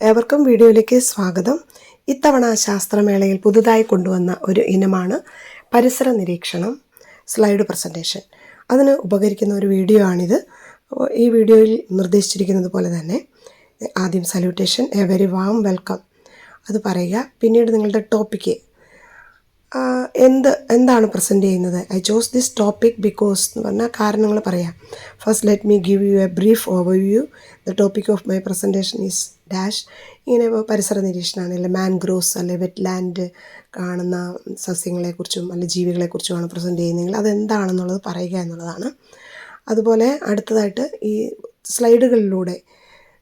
ഏവർക്കും വീഡിയോയിലേക്ക് സ്വാഗതം. ഇത്തവണ ശാസ്ത്രമേളയിൽ പുതുതായി കൊണ്ടുവന്ന ഒരു ഇനമാണ് പരിസര നിരീക്ഷണം സ്ലൈഡ് പ്രസന്റേഷൻ അതിന് ഉപകരിക്കുന്ന ഒരു വീഡിയോ ആണിത്. ഈ വീഡിയോയിൽ നിർദ്ദേശിച്ചിരിക്കുന്നത് പോലെ തന്നെ ആദ്യം salutation a very warm welcome. അത് പറയുക. പിന്നീട് നിങ്ങളുടെ ടോപ്പിക്ക് എന്ത് എന്താണ് പ്രസന്റ് ചെയ്യുന്നത്? I chose this topic because എന്ന് പറഞ്ഞാൽ കാരണങ്ങൾ പറയാം. First let me give you a brief over overview the topic of my presentation is dash ഇങ്ങനെ പരിസര നിരീക്ഷണമാണ് അല്ലെ മാൻഗ്രോവ്സ് അല്ലെ വെറ്റ്ലാൻഡ് കാണുന്ന സസ്യങ്ങളെക്കുറിച്ചും അല്ലെ ജീവികളെക്കുറിച്ചുമാണ് പ്രസന്റ് ചെയ്യുന്നതെങ്കിൽ അതെന്താണെന്നുള്ളത് പറയുക എന്നുള്ളതാണ്. അതുപോലെ അടുത്തതായിട്ട് ഈ സ്ലൈഡുകളിലൂടെ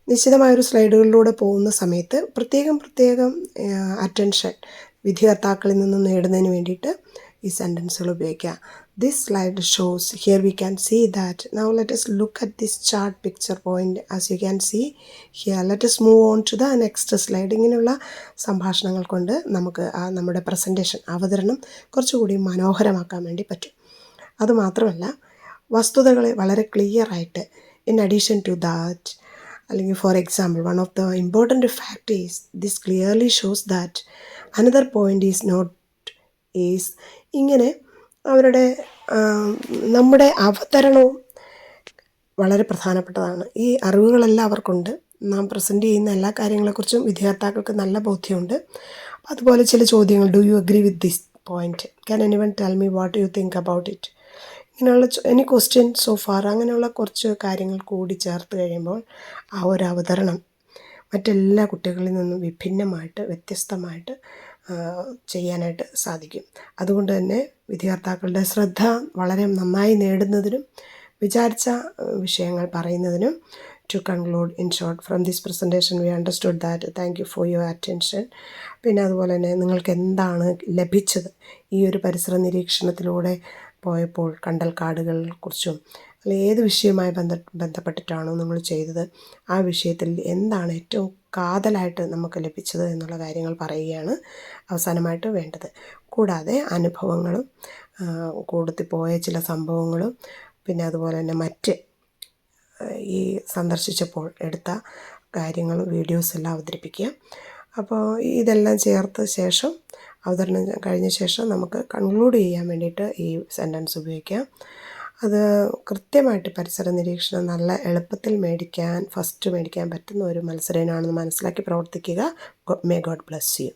നിശ്ചിതമായൊരു സ്ലൈഡുകളിലൂടെ പോകുന്ന സമയത്ത് പ്രത്യേകം പ്രത്യേകം അറ്റൻഷൻ വിധികർത്താക്കളിൽ നിന്നും നേടുന്നതിന് വേണ്ടിയിട്ട് ഈ സെന്റൻസുകൾ ഉപയോഗിക്കാം. This slide shows here we can see that now let's look at this chart picture point as you can see here let's move on to the next slide ഇങ്ങനെയുള്ള സംഭാഷണങ്ങൾ കൊണ്ട് നമുക്ക് ആ നമ്മുടെ പ്രസന്റേഷൻ അവതരണം കുറച്ചുകൂടി മനോഹരമാക്കാൻ വേണ്ടി പറ്റും. അതുമാത്രമല്ല വസ്തുതകളെ വളരെ ക്ലിയറായിട്ട് ഇൻ അഡീഷൻ ടു ദാറ്റ് അല്ലെങ്കിൽ for example one of the important fact is this clearly shows that another point is note is ഇങ്ങനെ അവരുടെ നമ്മുടെ അവതരണവും വളരെ പ്രധാനപ്പെട്ടതാണ്. ഈ അറിവുകളെല്ലാം അവർക്കുണ്ട്. നാം പ്രസന്റ് ചെയ്യുന്ന എല്ലാ കാര്യങ്ങളെക്കുറിച്ചും വിദ്യാർത്ഥികൾക്ക് നല്ല ബോധ്യമുണ്ട്. അതുപോലെ ചില ചോദ്യങ്ങൾ do you agree with this point can anyone tell me what you think about it ഇങ്ങനെയുള്ള എനി ക്വസ്റ്റ്യൻ സോ ഫാർ അങ്ങനെയുള്ള കുറച്ച് കാര്യങ്ങൾ കൂടി ചേർത്ത് കഴിയുമ്പോൾ ആ ഒരു അവതരണം മറ്റെല്ലാ കുട്ടികളിൽ നിന്നും വിഭിന്നമായിട്ട് വ്യത്യസ്തമായിട്ട് ചെയ്യാനായിട്ട് സാധിക്കും. അതുകൊണ്ട് തന്നെ വിദ്യാർത്ഥാക്കളുടെ ശ്രദ്ധ വളരെ നന്നായി നേടുന്നതിനും വിചാരിച്ച വിഷയങ്ങൾ പറയുന്നതിനും to conclude in short from this presentation we understood that thank you for your attention പിന്നെ അതുപോലെ തന്നെ നിങ്ങൾക്ക് എന്താണ് ലഭിച്ചത്? ഈ ഒരു പരിസര നിരീക്ഷണത്തിലൂടെ പോയപ്പോൾ കണ്ടൽ കാടുകളെക്കുറിച്ചും അല്ലെ ഏത് വിഷയവുമായി ബന്ധ ബന്ധപ്പെട്ടിട്ടാണോ നിങ്ങൾ ചെയ്തത് ആ വിഷയത്തിൽ എന്താണ് ഏറ്റവും കാതലായിട്ട് നമുക്ക് ലഭിച്ചത് എന്നുള്ള കാര്യങ്ങൾ പറയുകയാണ് അവസാനമായിട്ട് വേണ്ടത്. കൂടാതെ അനുഭവങ്ങളും കൂടുതൽ പോയ ചില സംഭവങ്ങളും പിന്നെ അതുപോലെ തന്നെ മറ്റ് ഈ സന്ദർശിച്ചപ്പോൾ എടുത്ത കാര്യങ്ങളും വീഡിയോസ് എല്ലാം അവതരിപ്പിക്കുക. അപ്പോൾ ഇതെല്ലാം ചേർത്ത ശേഷം അവതരണം കഴിഞ്ഞ ശേഷം നമുക്ക് കൺക്ലൂഡ് ചെയ്യാൻ വേണ്ടിയിട്ട് ഈ സെന്റൻസ് ഉപയോഗിക്കാം. അത് കൃത്യമായിട്ട് പരിസര നിരീക്ഷണം നല്ല എളുപ്പത്തിൽ മേടിക്കാൻ ഫസ്റ്റ് മേടിക്കാൻ പറ്റുന്ന ഒരു മത്സരമാണെന്ന് മനസ്സിലാക്കി പ്രവർത്തിക്കുക. May God bless you